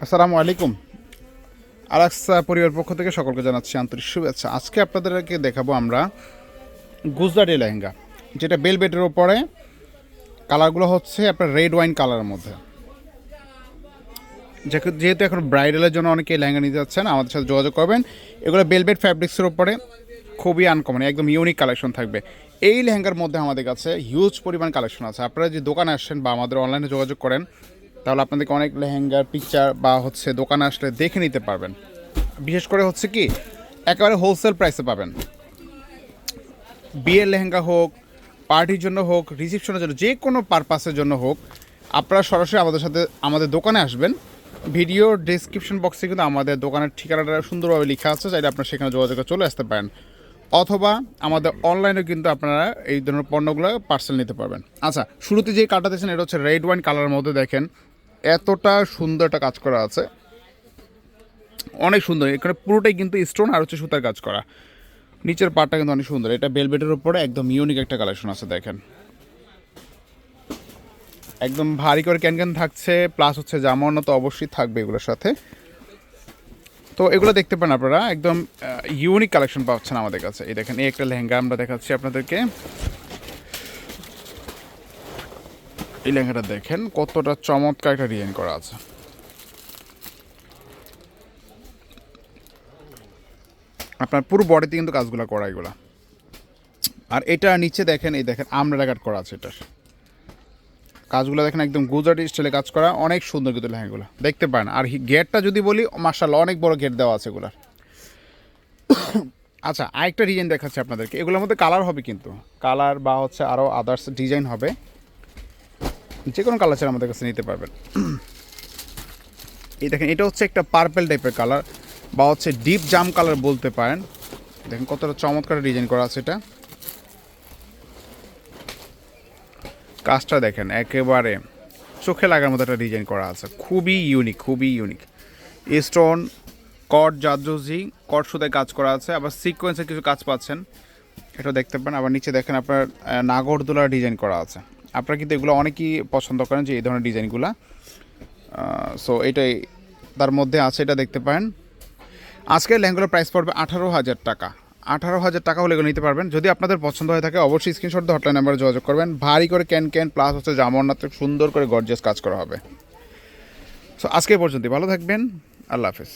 আসসালামু আলাইকুম। আলাক্সা পরিবার পক্ষ থেকে সকলকে জানাচ্ছি আন্তরিক শুভেচ্ছা। আজকে আপনাদেরকে দেখাবো আমরা গুজরাটি লেহেঙ্গা, যেটা বেলবেটের ওপরে। কালারগুলো হচ্ছে আপনার রেড ওয়াইন কালারের মধ্যে। যেহেতু- এখন ব্রাইডালের জন্য অনেকে লেহেঙ্গা নিতে যাচ্ছেন, আমাদের সাথে যোগাযোগ করবেন। এগুলো বেলবেট ফ্যাব্রিক্সের ওপরে খুবই আনকমন একদম ইউনিক কালেকশন থাকবে। এই লেহেঙ্গার মধ্যে আমাদের কাছে হিউজ পরিমাণ কালেকশন আছে। আপনারা যে দোকানে আসছেন বা আমাদের অনলাইনে যোগাযোগ করেন তাহলে আপনাদেরকে অনেক লেহেঙ্গার পিকচার বা হচ্ছে দোকানে আসলে দেখে নিতে পারবেন। বিশেষ করে হচ্ছে কি, একেবারে হোলসেল প্রাইসে পাবেন। বিয়ের লেহেঙ্গা হোক পার্টির জন্য হোক রিসেপশনের জন্য, যে কোনো পারপাসের জন্য হোক, আপনারা সরাসরি আমাদের সাথে, আমাদের দোকানে আসবেন। ভিডিও ডেসক্রিপশন বক্সে কিন্তু আমাদের দোকানের ঠিকানাটা সুন্দরভাবে লেখা আছে, চাইলে আপনারা সেখানে যোগাযোগ চলে আসতে পারেন। অথবা আমাদের অনলাইনে কিন্তু আপনারা এই ধরনের পণ্যগুলো পার্সেল নিতে পারবেন। আচ্ছা শুরুতে যে কাটা দিয়েছেন, এটা হচ্ছে রেড ওয়াইন কালারের মধ্যে দেখেন। এতটা সুন্দর একটা কাজ করা আছে। অনেক সুন্দর, এখানে পুরোটাই কিন্তু স্টোন আর হচ্ছে সুতার কাজ করা। নিচের পাটটা কিন্তু অনেক সুন্দর, এটা বেলবেটের উপরে একদম ইউনিক একটা কালেকশন আছে, দেখেন। একদম ভারী করে ক্যান ক্যান থাকছে প্লাস হচ্ছে জামানো তো অবশ্যই থাকবে এগুলোর সাথে। তো এগুলো দেখতে পান আপনারা, একদম ইউনিক কালেকশন পাচ্ছেন আমাদের কাছে। এই দেখেন, এই একটা লেহেঙ্গা আমরা দেখাচ্ছি আপনাদেরকে। এই লেহেঙ্গাটা দেখেন, কতটা চমৎকার একটা ডিজাইন করা আছে। আপনার পুরো বডিতে কিন্তু কাজগুলো করা এগুলা। আর এটা নিচে দেখেন, এই দেখেন আমরা কাট করা আছে এটার। কাজগুলো দেখেন, একদম গুজরাটি স্টাইলে কাজ করা, অনেক সুন্দর কিন্তু লেহেঙ্গাগুলো। দেখতে পারেন, আর গেটটা যদি বলি মার্শাল্লাহ অনেক বড় গেট দেওয়া আছে এগুলার। আচ্ছা আরেকটা ডিজাইন দেখাচ্ছি আপনাদেরকে। এগুলোর মধ্যে কালার হবে কিন্তু। কালার বা হচ্ছে আরও আদার্স ডিজাইন হবে। যে কোনো কালার ছাড়া আমাদের কাছে নিতে পারবেন। এই দেখেন, এটা হচ্ছে একটা পার্পেল টাইপের কালার বা হচ্ছে ডিপ জাম কালার বলতে পারেন। দেখেন কতটা চমৎকার ডিজাইন করা আছে এটা। কাজটা দেখেন, একেবারে চোখে লাগার মতো একটা ডিজাইন করা আছে। খুবই ইউনিক খুবই ইউনিক স্টোন কট জাদরুজি কট সুতায় কাজ করা আছে। আবার সিকোয়েন্সের কিছু কাজ পাচ্ছেন এটা দেখতে পান আবার নিচে দেখেন আপনার নাগরদোলার ডিজাইন করা আছে। আপনারা কিন্তু এগুলো অনেকেই পছন্দ করেন যে এই ধরনের ডিজাইনগুলো। সো এটাই তার মধ্যে আছে, এটা দেখতে পারেন। আজকের লেহেঙ্গার প্রাইস পড়বে আঠারো হাজার টাকা। আঠারো হাজার টাকা হলে এগুলো নিতে পারবেন। যদি আপনাদের পছন্দ হয়ে থাকে, অবশ্যই স্ক্রিনশট হটলাইন নাম্বারে যোগাযোগ করবেন। ভারী করে ক্যান ক্যান প্লাস হচ্ছে জামরনাথ সুন্দর করে গর্জিয়াস কাজ করা হবে। সো আজকে পর্যন্ত ভালো থাকবেন। আল্লাহ হাফেজ।